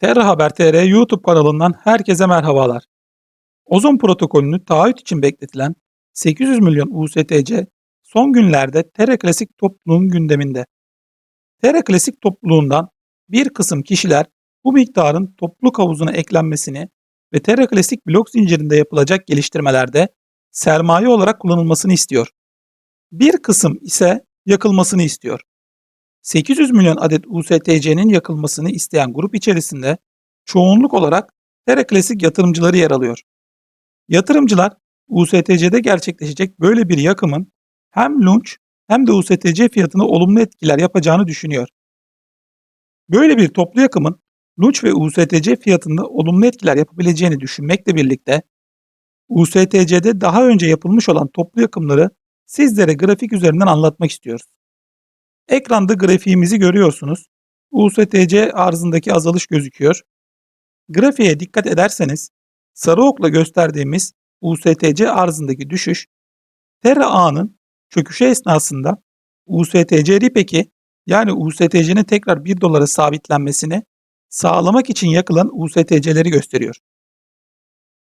Terra Haber TR YouTube kanalından herkese merhabalar. Ozon protokolünü taahhüt için bekletilen 800 milyon USTC son günlerde Terra Klasik topluluğun gündeminde. Terra Klasik topluluğundan bir kısım kişiler bu miktarın topluluk havuzuna eklenmesini ve Terra Klasik blok zincirinde yapılacak geliştirmelerde sermaye olarak kullanılmasını istiyor. Bir kısım ise yakılmasını istiyor. 800 milyon adet USTC'nin yakılmasını isteyen grup içerisinde çoğunluk olarak Terra Klasik yatırımcıları yer alıyor. Yatırımcılar USTC'de gerçekleşecek böyle bir yakımın hem lunch hem de USTC fiyatına olumlu etkiler yapacağını düşünüyor. Böyle bir toplu yakımın lunch ve USTC fiyatında olumlu etkiler yapabileceğini düşünmekle birlikte USTC'de daha önce yapılmış olan toplu yakımları sizlere grafik üzerinden anlatmak istiyoruz. Ekranda grafiğimizi görüyorsunuz. USTC arzındaki azalış gözüküyor. Grafiğe dikkat ederseniz sarı okla gösterdiğimiz USTC arzındaki düşüş Terra ağının çöküşü esnasında USTC RIPEC'i yani USTC'nin tekrar 1 dolara sabitlenmesini sağlamak için yakılan USTC'leri gösteriyor.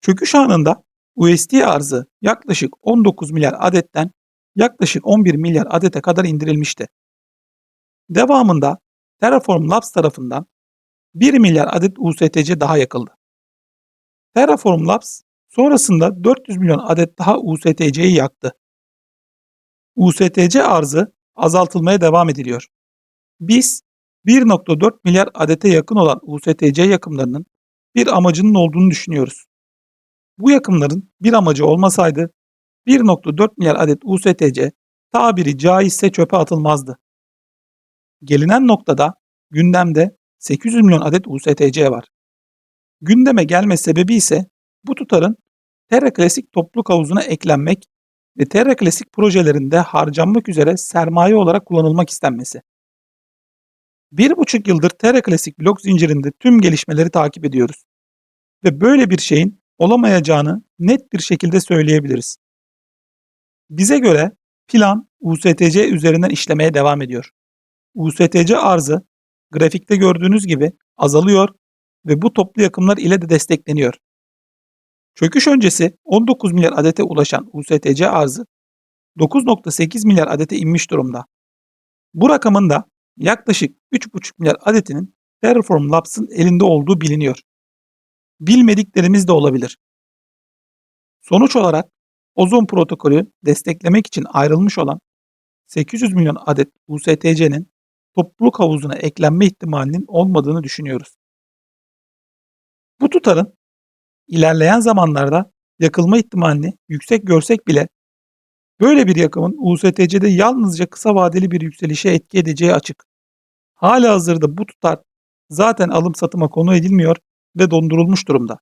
Çöküş anında USD arzı yaklaşık 19 milyar adetten yaklaşık 11 milyar adete kadar indirilmişti. Devamında Terraform Labs tarafından 1 milyar adet USTC daha yakıldı. Terraform Labs sonrasında 400 milyon adet daha USTC'yi yaktı. USTC arzı azaltılmaya devam ediliyor. Biz 1.4 milyar adete yakın olan USTC yakımlarının bir amacının olduğunu düşünüyoruz. Bu yakımların bir amacı olmasaydı 1.4 milyar adet USTC tabiri caizse çöpe atılmazdı. Gelinen noktada gündemde 800 milyon adet USTC var. Gündeme gelme sebebi ise bu tutarın Terra Klasik topluluk havuzuna eklenmek ve Terra Klasik projelerinde harcanmak üzere sermaye olarak kullanılmak istenmesi. Bir buçuk yıldır Terra Klasik blok zincirinde tüm gelişmeleri takip ediyoruz. Ve böyle bir şeyin olamayacağını net bir şekilde söyleyebiliriz. Bize göre plan USTC üzerinden işlemeye devam ediyor. USTC arzı grafikte gördüğünüz gibi azalıyor ve bu toplu yakımlar ile de destekleniyor. Çöküş öncesi 19 milyar adete ulaşan USTC arzı 9.8 milyar adete inmiş durumda. Bu rakamın da yaklaşık 3.5 milyar adetinin Terraform Labs'ın elinde olduğu biliniyor. Bilmediklerimiz de olabilir. Sonuç olarak ozon protokolü desteklemek için ayrılmış olan 800 milyon adet USTC'nin topluluk havuzuna eklenme ihtimalinin olmadığını düşünüyoruz. Bu tutarın ilerleyen zamanlarda yakılma ihtimalini yüksek görsek bile böyle bir yakımın USTC'de yalnızca kısa vadeli bir yükselişe etki edeceği açık. Hala hazırda bu tutar zaten alım satıma konu edilmiyor ve dondurulmuş durumda.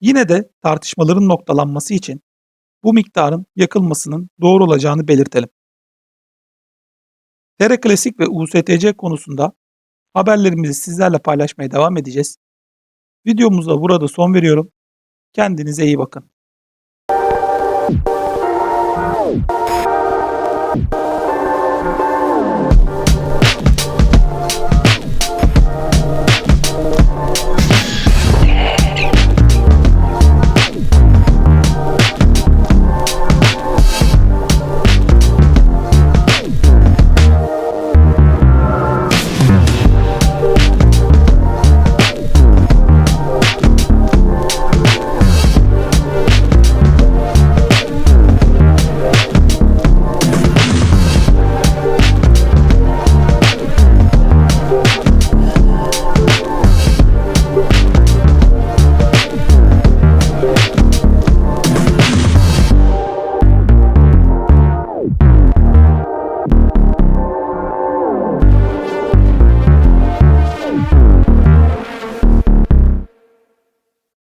Yine de tartışmaların noktalanması için bu miktarın yakılmasının doğru olacağını belirtelim. Terra Klasik ve USTC konusunda haberlerimizi sizlerle paylaşmaya devam edeceğiz. Videomuza burada son veriyorum. Kendinize iyi bakın.